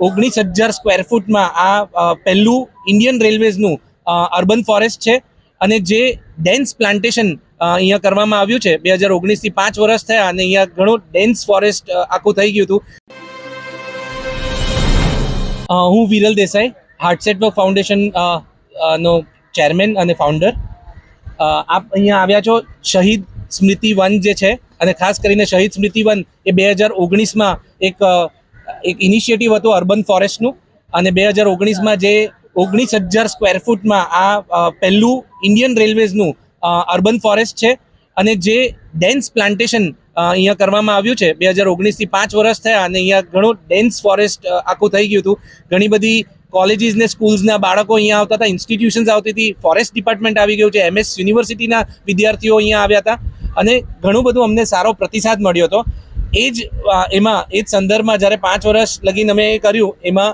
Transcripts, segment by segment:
ઓગણીસ હજાર સ્ક્વેર ફૂટમાં આ પહેલું ઇન્ડિયન રેલવેઝનું અર્બન ફોરેસ્ટ છે અને જે ડેન્સ પ્લાન્ટેશન અહીંયા કરવામાં આવ્યું છે. બે હજાર ઓગણીસથી પાંચ વર્ષ થયા અને અહીંયા ઘણું ડેન્સ ફોરેસ્ટ આખું થઈ ગયું હતું. હું વિરલ દેસાઈ હાર્ટસેટવર્ક ફાઉન્ડેશન નો ચેરમેન અને ફાઉન્ડર આપ અહીંયા આવ્યા છો. શહીદ સ્મૃતિ વન જે છે અને ખાસ કરીને શહીદ સ્મૃતિ વન એ બે હજાર ઓગણીસમાં એક એક ઇનિશિયેટિવ હતું અર્બન ફોરેસ્ટનું અને બે હજાર ઓગણીસમાં જે ઓગણીસ હજાર સ્ક્વેર ફૂટમાં આ પહેલું ઇન્ડિયન રેલવેઝનું અર્બન ફોરેસ્ટ છે. અને જે ડેન્સ પ્લાન્ટેશન અહીંયા કરવામાં આવ્યું છે, બે હજાર ઓગણીસથી પાંચ વર્ષ થયા અને અહીંયા ઘણું ડેન્સ ફોરેસ્ટ આખું થઈ ગયું હતું. ઘણી બધી કોલેજીસ ને સ્કૂલ્સના બાળકો અહીંયા આવતા હતા ઇન્સ્ટિટ્યુશન્સ આવતી હતી ફોરેસ્ટ ડિપાર્ટમેન્ટ આવી ગયું છે એમએસ યુનિવર્સિટીના વિદ્યાર્થીઓ અહીંયા આવ્યા હતા. અને ઘણું બધું અમને સારો પ્રતિસાદ મળ્યો હતો. એ જ એમાં, એ જ સંદર્ભમાં જ્યારે પાંચ વર્ષ લગીન અમે એ કર્યું, એમાં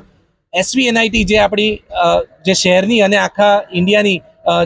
એસવી એનઆઈટી જે આપણી જે શહેરની અને આખા ઇન્ડિયાની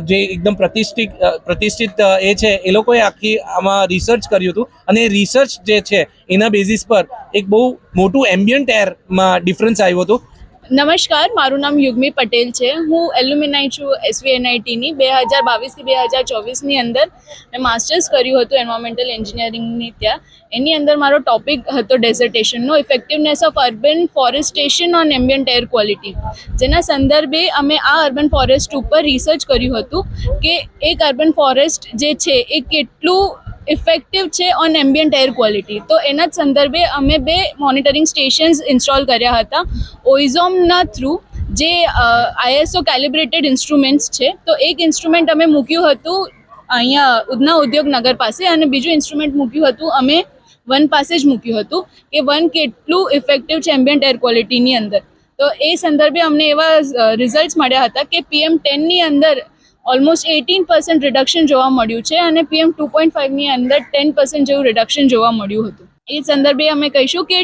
જે એકદમ પ્રતિષ્ઠિત પ્રતિષ્ઠિત એ છે, એ લોકોએ આખી આમાં રિસર્ચ કર્યું હતું. અને રિસર્ચ જે છે, એના બેઝિસ પર એક બહુ મોટું એમ્બિયન્ટ એરમાં ડિફરન્સ આવ્યું હતું. નમસ્કાર, મારું નામ યુગ્મી પટેલ છે. હું એલ્યુમિનાઈ છું એસવીએનઆઈટીની બે હજાર બાવીસથી બે હજાર ચોવીસની અંદર મેં માસ્ટર્સ કર્યું હતું એન્વાયરમેન્ટલ એન્જિનિયરિંગની ત્યાં. એની અંદર મારો ટોપિક હતો ડેઝર્ટેશનનો effectiveness of urban forestation on ambient air quality જેના સંદર્ભે અમે આ અર્બન ફોરેસ્ટ ઉપર રિસર્ચ કર્યું હતું કે એક અર્બન ફોરેસ્ટ જે છે એ કેટલું ઇફેક્ટિવ છે ઓન એમ્બિયન્ટ એર ક્વોલિટી તો એના જ સંદર્ભે અમે બે મોનિટરિંગ સ્ટેશન્સ ઇન્સ્ટોલ કર્યા હતા. ઓઇઝોમના થ્રુ જે આઈએસઓ કેલિબ્રેટેડ ઇન્સ્ટ્રુમેન્ટ્સ છે. તો એક ઇન્સ્ટ્રુમેન્ટ અમે મૂક્યું હતું અહીંયા ઉધના ઉદ્યોગ નગર પાસે અને બીજું ઇન્સ્ટ્રુમેન્ટ મૂક્યું હતું અમે વન પાસે જ મૂક્યું હતું કે વન કેટલું ઇફેક્ટિવ છે એમ્બિયન્ટ એર ક્વોલિટીની અંદર. તો એ સંદર્ભે અમને એવા રિઝલ્ટ્સ મળ્યા હતા કે પીએમ ટેનની અંદર ઓલમોસ્ટ એટીન પર્સન્ટ રિડક્શન જોવા મળ્યું છે અને પીએમ ટુ પોઈન્ટ ફાઇવની અંદર ટેન પર્સન્ટ જેવું રિડક્શન જોવા મળ્યું હતું. એ સંદર્ભે અમે કહીશું કે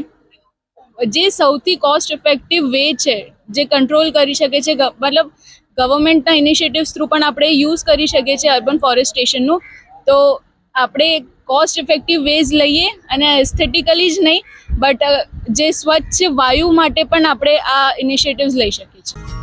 જે સૌથી કોસ્ટ ઇફેક્ટિવ વે છે, જે કંટ્રોલ કરી શકે છે મતલબ ગવર્મેન્ટના ઇનિશિયેટિવ્સ થ્રુ પણ આપણે યુઝ કરી શકીએ છીએ અર્બન ફોરેસ્ટેશનનું તો આપણે કોસ્ટ ઇફેક્ટિવ વેઝ લઈએ અને એસ્થેટિકલી જ નહીં બટ જે સ્વચ્છ વાયુ માટે પણ આપણે આ ઇનિશિયેટિવ્સ લઈ શકીએ છીએ.